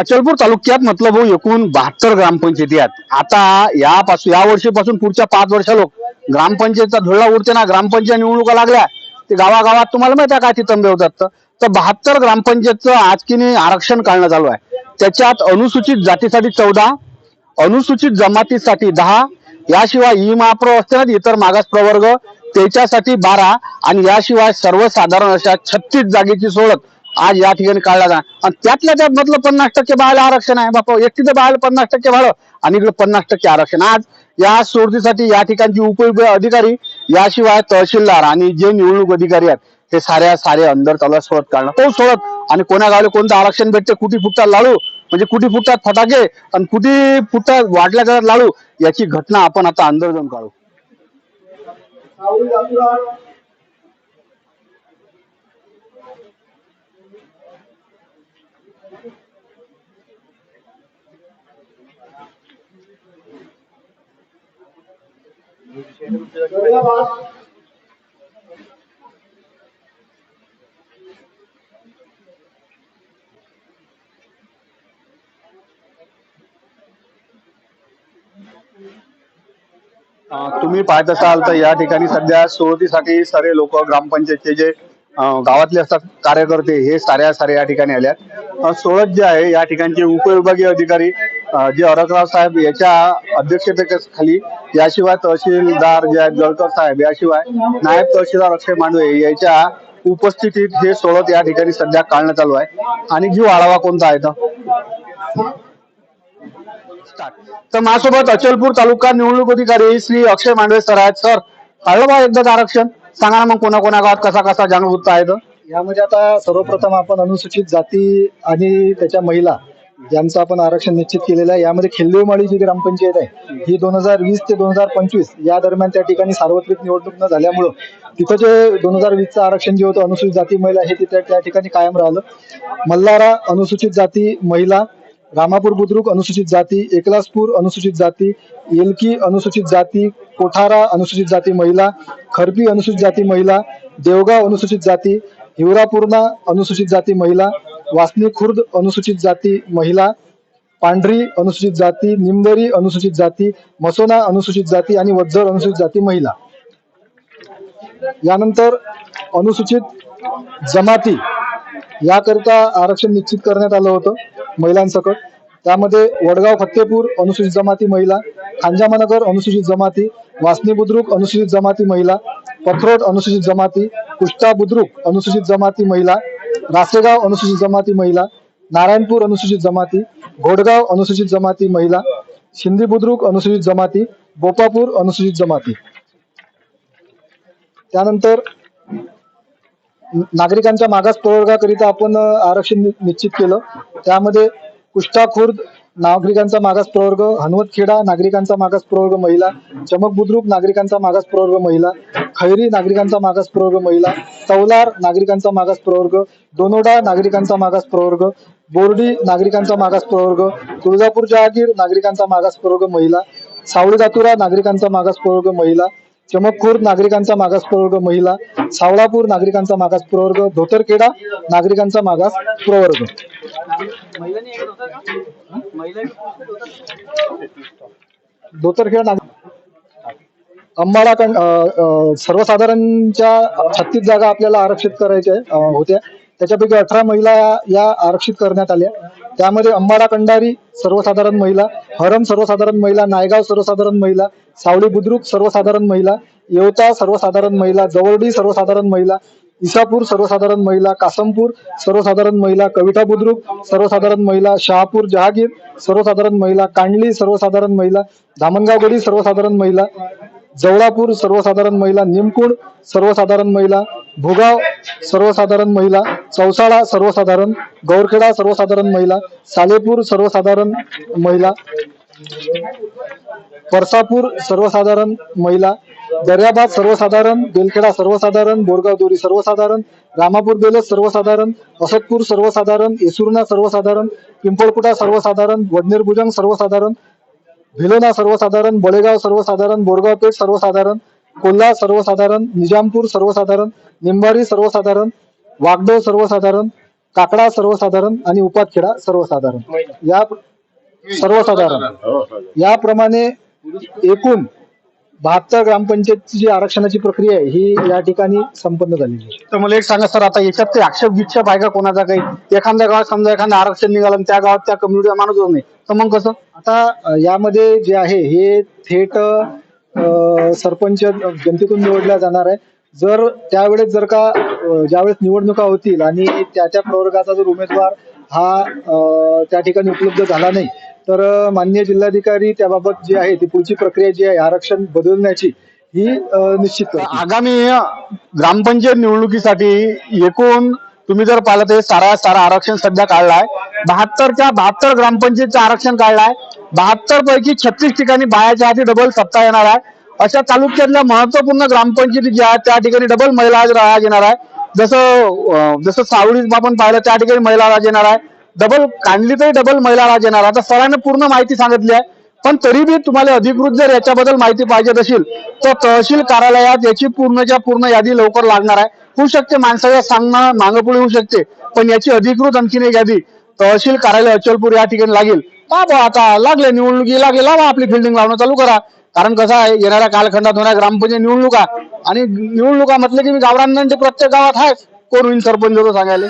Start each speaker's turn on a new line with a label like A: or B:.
A: अचलपूर तालुक्यात मतलब भाऊ एकूण बहात्तर ग्रामपंचायती आहेत आता यापासून या वर्षीपासून पुढच्या पाच वर्ष लोक ग्रामपंचायतचा धुळा उडते ना ग्रामपंचायत निवडणुका लागल्या ते गावागावात तुम्हाला माहिती आहे का ती तंबे होतात तर. बहात्तर ग्रामपंचायतचं आजकीने आरक्षण काढणं चालू आहे त्याच्यात अनुसूचित जातीसाठी चौदा अनुसूचित जमातीसाठी दहा याशिवाय ई महाप्र असते ना इतर मागास प्रवर्ग त्याच्यासाठी बारा आणि याशिवाय सर्वसाधारण अशा छत्तीस जागेची सोडत आज या ठिकाणी काढला जा आणि त्यातल्या त्यात म्हटलं पन्नास टक्के बाळाला आरक्षण आहे. बापा एकटीचं बाळाला पन्नास टक्के भाडं आणि इकडे पन्नास टक्के आरक्षण. आज या सोडतीसाठी या ठिकाणची उपयोग अधिकारी याशिवाय तहसीलदार आणि जे निवडणूक अधिकारी आहेत ते साऱ्या सारे अंदर त्याला सोडत काढणार. तो सोडत? आणि कोणा गावले कोणतं आरक्षण भेटते? कुठे फुटतात लाडू? म्हणजे कुठे फुटतात फटाके? आणि कुठे फुटतात वाटल्या जातात लाडू? याची घटना आपण आता अंदर जाऊन काढू. तुम्ही पाहत असाल तर या ठिकाणी सध्या सुरुवातीसाठी सारे लोक ग्रामपंचायतचे जे गावातले असतात कार्यकर्ते हे साऱ्या साऱ्या या ठिकाणी आल्या आहेत जे आहे या ठिकाणचे उपविभागीय अधिकारी जे अरकराव साहेब याच्या अध्यक्षतेखाली याशिवाय तहसीलदार जे आहेत जळकर साहेब याशिवाय नायब तहसीलदार अक्षय मांडवे याच्या उपस्थितीत हे सोळत या ठिकाणी सध्या काढण्यात चालू आहे. आणि जीव आढावा कोणता आहे तर तर माझ्यासोबत अचलपूर तालुका निवडणूक अधिकारी श्री अक्षय मांडवे सर आहेत. सर काढलं बा एकदाच आरक्षण? सांगा ना मग कोणा कोणा गावात कसा कसा जागृत आहे तर
B: यामध्ये आता सर्वप्रथम आपण अनुसूचित जाती आणि त्याच्या महिला यांचं आपण आरक्षण निश्चित केलेलं आहे. यामध्ये खिल्लेमाळी जी ग्रामपंचायत आहे ही दोन हजार वीस ते दोन हजार पंचवीस या दरम्यान त्या ठिकाणी सार्वत्रिक निवडणूक न झाल्यामुळं तिथं जे दोन हजार वीसचं आरक्षण जे होतं अनुसूचित जाती महिला हे तिथे त्या ठिकाणी कायम राहिलं. मल्हारा अनुसूचित जाती महिला रामापूर बुद्रुक अनुसूचित जाती एकलासपूर अनुसूचित जाती येलकी अनुसूचित जाती कोठारा अनुसूचित जाती महिला खरबी अनुसूचित जाती महिला देवगाव अनुसूचित जाती हिवरापूर्णा अनुसूचित जाती महिला वासनी खुर्द अनुसूचित जाती महिला पांढरी अनुसूचित जाती निमदरी अनुसूचित जाती मसोना अनुसूचित जाती आणि वज्जर अनुसूचित जाती महिला. यानंतर अनुसूचित जमाती याकरिता आरक्षण निश्चित करण्यात आलं होतं महिलांसकट. त्यामध्ये वडगाव फत्तेपूर अनुसूचित जमाती महिला खांजामानगर अनुसूचित जमाती वासनी बुद्रुक अनुसूचित जमाती महिला पथरोट अनुसूचित जमाती कुष्टा बुद्रुक अनुसूचित जमाती महिला रासेगाव अनुसूचित जमाती महिला नारायणपूर अनुसूचित जमाती घोडगाव अनुसूचित जमाती महिला शिंदी बुद्रुक अनुसूचित जमाती बोपापूर अनुसूचित जमाती. त्यानंतर नागरिकांच्या मागास प्रवर्गाकरिता आपण आरक्षण निश्चित केलं. त्यामध्ये कुष्टा खुर्द नागरिकांचा मागास प्रवर्ग हनुमतखेडा नागरिकांचा मागास प्रवर्ग महिला चमक बुद्रुक नागरिकांचा मागास प्रवर्ग महिला खैरी नागरिकांचा मागास प्रवर्ग महिला तौलार नागरिकांचा मागास प्रवर्ग दोनोडा नागरिकांचा मागास प्रवर्ग बोर्डी नागरिकांचा मागास प्रवर्ग तुळजापूर जहागीर नागरिकांचा मागास प्रवर्ग महिला सावळी दातुरा नागरिकांचा मागास प्रवर्ग महिला चमकखोर नागरिकांचा मागास प्रवर्ग महिला सावळापूर नागरिकांचा मागास प्रवर्ग धोतरखेडा नागरिकांचा मागास प्रवर्ग धोतर खेळ अंबाडा सर्वसाधारणच्या छत्तीस जागा आपल्याला आरक्षित करायच्या होत्या. त्याच्यापैकी अठरा महिला या आरक्षित करण्यात आल्या. त्यामध्ये अंबाडा कंडारी सर्वसाधारण महिला हरम सर्वसाधारण महिला नायगाव सर्वसाधारण महिला सावळी बुद्रुक सर्वसाधारण महिला येवता सर्वसाधारण महिला जवळडी सर्वसाधारण महिला इसापूर सर्वसाधारण महिला कासमपूर सर्वसाधारण महिला कविता बुद्रुक सर्वसाधारण महिला शहापूर जहागीर सर्वसाधारण महिला कांडली सर्वसाधारण महिला धामणगावगडी सर्वसाधारण महिला जवळापूर सर्वसाधारण महिला निमकुंड सर्वसाधारण महिला भुगाव सर्वसाधारण महिला चौसाळा सर्वसाधारण गौरखेडा सर्वसाधारण महिला सालेपूर सर्वसाधारण महिला परसापूर सर्वसाधारण महिला दर्याबाद सर्वसाधारण बेलखेडा सर्वसाधारण बोरगाव दोरी सर्वसाधारण रामापूर बेलस सर्वसाधारण असतपूर सर्वसाधारण येसुर्णा सर्वसाधारण पिंपळकुटा सर्वसाधारण वडनेर भुजंग सर्वसाधारण भिलोना सर्वसाधारण बळेगाव सर्वसाधारण बोरगाव पेठ सर्वसाधारण कोल्हा सर्वसाधारण निजामपूर सर्वसाधारण निंबारी सर्वसाधारण वागदो सर्वसाधारण काकडा सर्वसाधारण आणि उपातखेडा सर्वसाधारण. या सर्वसाधारण. याप्रमाणे एकूण बहात्तर ग्रामपंचायतची जी आरक्षणाची प्रक्रिया आहे ही या ठिकाणी संपन्न झालेली आहे.
A: तर मला एक सांगा सर आता याच्यात काही आक्षेप विक्षेप आहे का कोणाचा काही? एखाद्या गावात समजा एखादं आरक्षण निघालं आणि त्या गावात त्या कम्युनिटीचा माणूस होत नाही तर मग कसं?
B: आता अ, यामध्ये जे आहे हे थेट अ, सरपंच जनतेतून निवडला जाणार आहे. जर त्यावेळेस जर का अ, ज्यावेळेस निवडणुका होतील आणि त्या त्या प्रवर्गाचा जर उमेदवार हा अ, त्या ठिकाणी उपलब्ध झाला नाही तर माननीय जिल्हाधिकारी त्याबाबत जी आहे ती पुढची प्रक्रिया जी आहे आरक्षण बदलण्याची ही निश्चित
A: आगामी ग्रामपंचायत निवडणुकीसाठी एकूण तुम्ही जर पाहिलं तर सारा सारा आरक्षण सध्या काढलाय. बहात्तरच्या बहात्तर ग्रामपंचायतचं आरक्षण काढलाय. बहात्तर पैकी छत्तीस ठिकाणी बायाच्या हाती डबल सत्ता येणार आहे. अशा तालुक्यातल्या महत्त्वपूर्ण ग्रामपंचायती ज्या आहेत, त्या ठिकाणी डबल महिला आज राज येणार आहे. जसं जसं सावळी आपण पाहिलं त्या ठिकाणी महिला राज येणार आहे. डबल कांडलीतही डबल महिला राज येणार. आता सरांनी पूर्ण माहिती सांगितली आहे पण तरी बी तुम्हाला अधिकृत जर याच्याबद्दल माहिती पाहिजे असेल तर तहसील कार्यालयात याची पूर्णच्या पूर्ण यादी लवकर लागणार आहे. होऊ शकते माणसाच्या सांगणं मागपुढे होऊ शकते पण याची अधिकृत आणखीन एक यादी तहसील कार्यालय अचलपूर या ठिकाणी लागेल. का बा आता लागले निवडणुकी लागले लावा आपली फिल्डिंग लावणं चालू करा. कारण कसं आहे येणाऱ्या कालखंडात होणार ग्रामपंचायत निवडणुका आणि निवडणुका म्हटलं की मी गावरांना प्रत्येक गावात आहे कोण होईल सरपंच सांगायला?